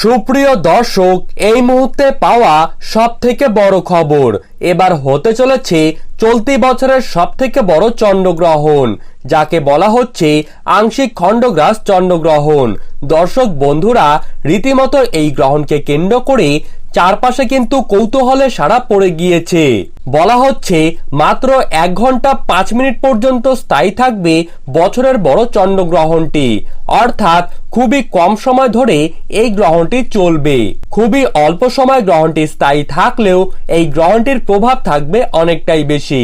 সুপ্রিয় দর্শক, এই মুহূর্তে পাওয়া সব থেকে বড় খবর। এবার হতে চলেছে চলতি বছরের সব থেকে বড় চন্দ্রগ্রহণ, যাকে বলা হচ্ছে আংশিক খণ্ডগ্রাস চন্দ্রগ্রহণ। দর্শক বন্ধুরা, রীতিমতো এই গ্রহণকে কেন্দ্র করে চারপাশে কিন্তু কৌতূহলে সারা পড়ে গিয়েছে। বলা হচ্ছে মাত্র এক ঘণ্টা পাঁচ মিনিট পর্যন্ত স্থায়ী থাকবে বছরের বড় চন্দ্রগ্রহণটি। অর্থাৎ খুবই কম সময় ধরে এই গ্রহণটি চলবে। খুবই অল্প সময় গ্রহণটি স্থায়ী থাকলেও এই গ্রহণটির প্রভাব থাকবে অনেকটাই বেশি।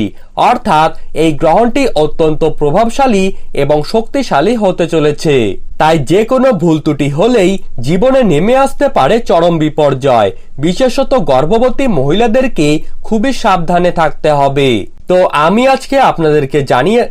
অর্থাৎ এই গ্রহণটি অত্যন্ত প্রভাবশালী এবং শক্তিশালী হতে চলেছে। তাই যে কোনো ভুল ত্রুটি হলেই জীবনে নেমে আসতে পারে চরম বিপর্যয়। বিশেষত গর্ভবতী মহিলাদেরকে খুবই সাবধানে থাকতে হবে। তো আমি আজকে আপনাদেরকে জানিয়ে,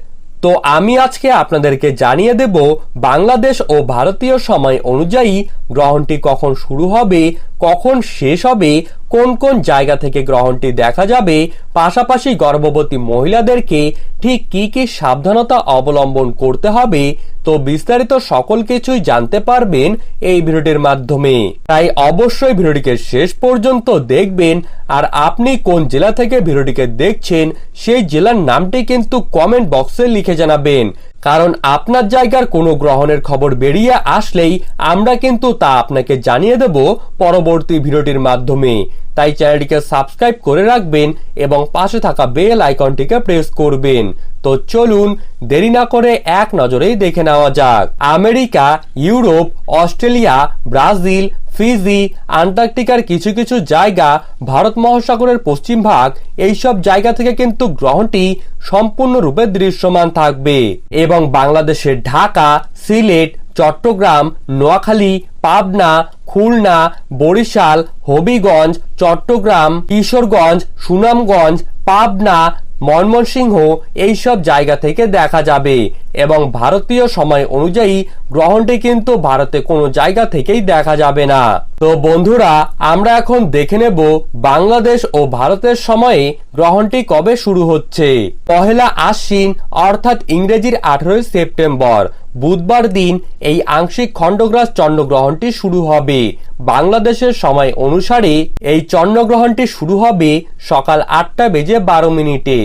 তো আমি আজকে আপনাদেরকে জানিয়ে দেব বাংলাদেশ ও ভারতীয় সময় অনুযায়ী গ্রহণটি কখন শুরু হবে, কখন শেষ হবে কোন কোন জায়গা থেকে গ্রহণটি দেখা যাবে, পাশাপাশি গর্ভবতী মহিলাদেরকে ঠিক কি কি সাবধানতা অবলম্বন করতে হবে, তো বিস্তারিত সকল কিছুই জানতে পারবেন এই ভিডিওটির মাধ্যমে। তাই অবশ্যই ভিডিওটিকে শেষ পর্যন্ত দেখবেন, আর আপনি কোন জেলা থেকে ভিডিওটিকে দেখছেন, সেই জেলার নামটি কিন্তু কমেন্ট বক্সে লিখে জানাবেন। কারণ আপনার জায়গার কোনো গ্রহণের খবর বেরিয়ে আসলেই আমরা কিন্তু তা আপনাকে জানিয়ে দেব পরবর্তী ভিডিওটির মাধ্যমে। তাই চ্যানেলটিকে সাবস্ক্রাইব করে রাখবেন এবং পাশে থাকা বেল আইকনটিকে প্রেস করবেন। তো চলুন, দেরি না করে এক নজরেই দেখে নেওয়া যাক। America, Europe, Australia, Brazil Fiji, আন্টার্কটিকার কিছু কিছু জায়গা ভারত মহাসাগরের পশ্চিম ভাগ, এইসব জায়গা থেকে কিন্তু গ্রহণটি সম্পূর্ণরূপে দৃশ্যমান থাকবে। এবং বাংলাদেশের ঢাকা, সিলেট, চট্টগ্রাম, নোয়াখালী, পাবনা, খুলনা, বরিশাল, হবিগঞ্জ চট্টগ্রাম, কিশোরগঞ্জ, সুনামগঞ্জ, পাবনা, ময়মনসিংহ এইসব জায়গা থেকে দেখা যাবে। এবং ভারতীয় সময় অনুযায়ী গ্রহণটি কিন্তু ভারতে কোনো জায়গা থেকেই দেখা যাবে না। তো বন্ধুরা, আমরা এখন দেখে নেব বাংলাদেশ ও ভারতের সময়ে গ্রহণটি কবে শুরু হচ্ছে। পহেলা আশ্বিন, অর্থাৎ ইংরেজির আঠেরোই সেপ্টেম্বর, বুধবার দিন এই আংশিক খণ্ডগ্রাস চন্দ্রগ্রহণটি শুরু হবে। বাংলাদেশের সময় অনুসারে এই চন্দ্রগ্রহণটি শুরু হবে সকাল আটটা বেজে বারো মিনিটে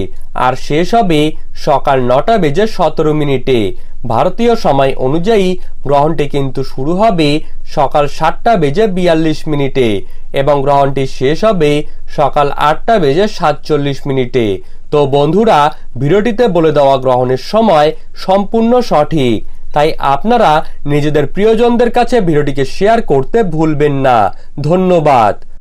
আর শেষ হবে সকাল নটা বেজে সতেরো মিনিটে। ভারতীয় সময় অনুযায়ী গ্রহণটি কিন্তু শুরু হবে সকাল সাতটা বেজে বিয়াল্লিশ মিনিটে এবং গ্রহণটি শেষ হবে সকাল আটটা বেজে সাতচল্লিশ মিনিটে। তো বন্ধুরা, ভিডিওটিতে বলে দেওয়া গ্রহণের সময় সম্পূর্ণ সঠিক। তাই আপনারা নিজেদের প্রিয়জনদের কাছে ভিডিওটিকে শেয়ার করতে ভুলবেন না। ধন্যবাদ।